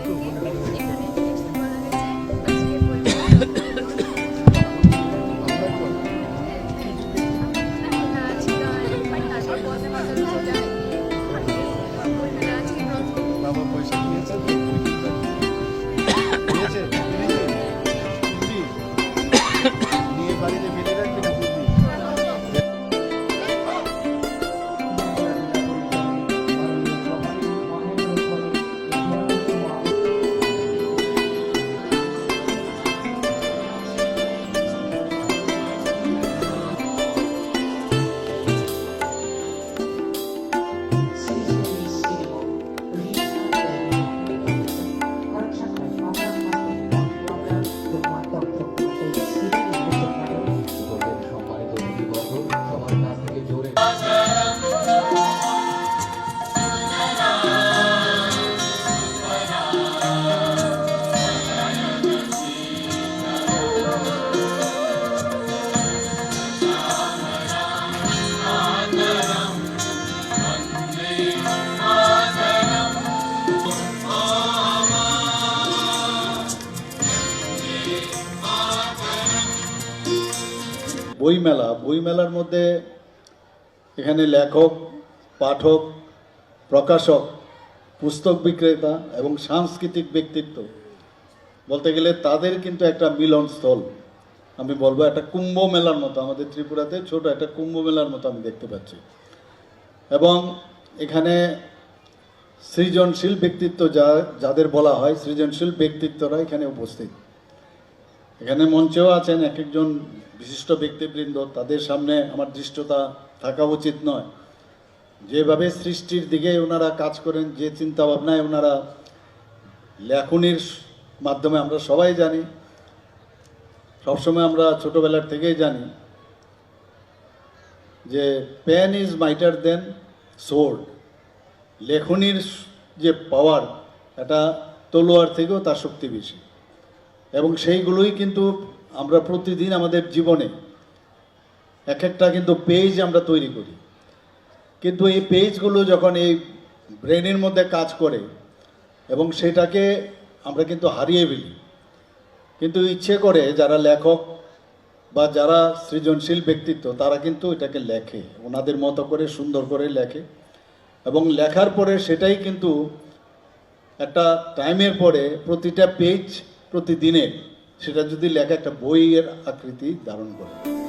এখানে নিয়ে বইমেলা, বইমেলার মধ্যে এখানে লেখক, পাঠক, প্রকাশক, পুস্তক বিক্রেতা এবং সাংস্কৃতিক ব্যক্তিত্ব। বলতে গেলে তাদের কিন্তু একটা মিলনস্থল। আমি বলব একটা কুম্ভ মেলার মতো, আমাদের ত্রিপুরাতে ছোট একটা কুম্ভ মেলার মতো আমি দেখতে পাচ্ছি। এবং এখানে সৃজনশীল ব্যক্তিত্ব যা, যাদের বলা হয় সৃজনশীল ব্যক্তিত্বরা এখানে উপস্থিত। এখানে মঞ্চেও আছেন এক একজন বিশিষ্ট ব্যক্তিবৃন্দ, তাদের সামনে আমার দৃষ্টতা থাকা উচিত নয়। যেভাবে সৃষ্টির দিকে ওনারা কাজ করেন, যে চিন্তা ভাবনায় ওনারা লেখনির মাধ্যমে আমরা সবাই জানি, সবসময় আমরা ছোটবেলার থেকেই জানি যে pen is mightier than sword লেখনির যে পাওয়ার এটা তলোয়ার থেকেও তার শক্তি বেশি। এবং সেইগুলোই কিন্তু আমরা প্রতিদিন আমাদের জীবনে এক একটা কিন্তু পেজ আমরা তৈরি করি। কিন্তু এই পেজগুলো যখন এই ব্রেনের মধ্যে কাজ করে এবং সেটাকে আমরা কিন্তু হারিয়ে ফেলি। কিন্তু ইচ্ছে করে যারা লেখক বা যারা সৃজনশীল ব্যক্তিত্ব, তারা কিন্তু এটাকে লেখে, ওনাদের মতো করে সুন্দর করে লেখে এবং লেখার পরে সেটাই কিন্তু একটা টাইমের পরে প্রতিটা পেজ প্রতিদিনের সেটা যদি লেখা একটা বইয়ের আকৃতি ধারণ করে।